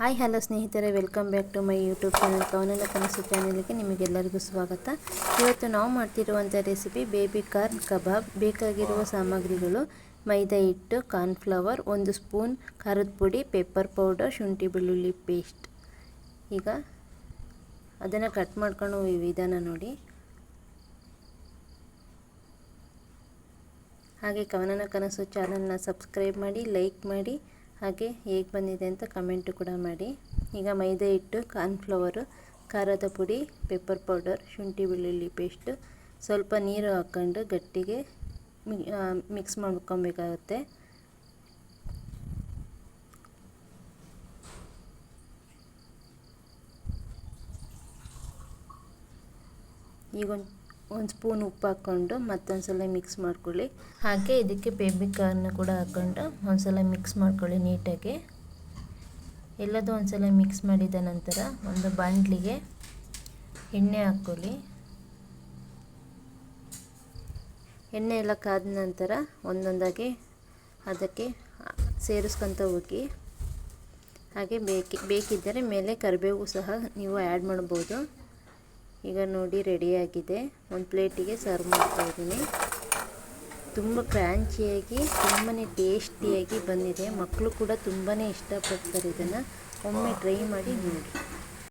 Hi, hello ಸ್ನೇಹಿತರೆ, welcome back to my YouTube channel ಕವನನ ಕನಸು ಚಾನಲ್ಗೆ ನಿಮಗೆಲ್ಲರಿಗೂ ಸ್ವಾಗತ. ಇವತ್ತು ನಾವು ಮಾಡ್ತಿರುವಂಥ ರೆಸಿಪಿ ಬೇಬಿ ಕಾರ್ನ್ ಕಬಾಬ್. ಬೇಕಾಗಿರುವ ಸಾಮಗ್ರಿಗಳು ಮೈದಾ ಹಿಟ್ಟು, ಕಾರ್ನ್ಫ್ಲವರ್, ಒಂದು ಸ್ಪೂನ್ ಖಾರದ ಪುಡಿ, ಪೆಪ್ಪರ್ ಪೌಡರ್, ಶುಂಠಿ ಬೆಳ್ಳುಳ್ಳಿ ಪೇಸ್ಟ್. ಈಗ ಅದನ್ನು ಕಟ್ ಮಾಡ್ಕೊಂಡು ವಿಧಾನ ನೋಡಿ. ಹಾಗೆ ಕವನನ ಕನಸು ಚಾನಲ್ನ ಸಬ್ಸ್ಕ್ರೈಬ್ ಮಾಡಿ, ಲೈಕ್ ಮಾಡಿ. ಹಾಗೆ ಹೇಗೆ ಬಂದಿದೆ ಅಂತ ಕಮೆಂಟು ಕೂಡ ಮಾಡಿ. ಈಗ ಮೈದಾ ಹಿಟ್ಟು ಕಾರ್ನ್ಫ್ಲವರು ಖಾರದ ಪುಡಿ ಪೆಪ್ಪರ್ ಪೌಡರ್ ಶುಂಠಿ ಬೆಳ್ಳುಳ್ಳಿ ಪೇಸ್ಟು ಸ್ವಲ್ಪ ನೀರು ಹಾಕ್ಕೊಂಡು ಗಟ್ಟಿಗೆ ಮಿಕ್ಸ್ ಮಾಡ್ಕೊಬೇಕಾಗುತ್ತೆ. ಈಗ ಒಂದು ಸ್ಪೂನ್ ಉಪ್ಪು ಹಾಕ್ಕೊಂಡು ಮತ್ತೊಂದು ಸಲ ಮಿಕ್ಸ್ ಮಾಡ್ಕೊಳ್ಳಿ. ಹಾಗೆ ಇದಕ್ಕೆ ಬೇಬಿ ಕಾರ್ನ ಕೂಡ ಹಾಕ್ಕೊಂಡು ಒಂದು ಸಲ ಮಿಕ್ಸ್ ಮಾಡ್ಕೊಳ್ಳಿ ನೀಟಾಗಿ. ಎಲ್ಲದೂ ಒಂದು ಸಲ ಮಿಕ್ಸ್ ಮಾಡಿದ ನಂತರ ಒಂದು ಬಾಂಡ್ಲಿಗೆ ಎಣ್ಣೆ ಹಾಕ್ಕೊಳ್ಳಿ. ಎಣ್ಣೆ ಎಲ್ಲ ಕಾದ ನಂತರ ಒಂದೊಂದಾಗಿ ಅದಕ್ಕೆ ಸೇರಿಸ್ಕೊತ ಹೋಗಿ. ಹಾಗೆ ಬೇಕಿ ಬೇಕಿದ್ದರೆ ಮೇಲೆ ಕರಿಬೇವು ಸಹ ನೀವು ಆ್ಯಡ್ ಮಾಡ್ಬೋದು. ಈಗ ನೋಡಿ ರೆಡಿಯಾಗಿದೆ. ಒಂದು ಪ್ಲೇಟಿಗೆ ಸರ್ವ್ ಮಾಡ್ತಾ ಇದ್ದೀನಿ. ತುಂಬ ಕ್ರಾಂಚಿಯಾಗಿ ತುಂಬಾ ಟೇಸ್ಟಿಯಾಗಿ ಬಂದಿದೆ. ಮಕ್ಕಳು ಕೂಡ ತುಂಬಾ ಇಷ್ಟಪಡ್ತಾರೆ ಇದನ್ನು. ಒಮ್ಮೆ ಟ್ರೈ ಮಾಡಿ ನೋಡಿ.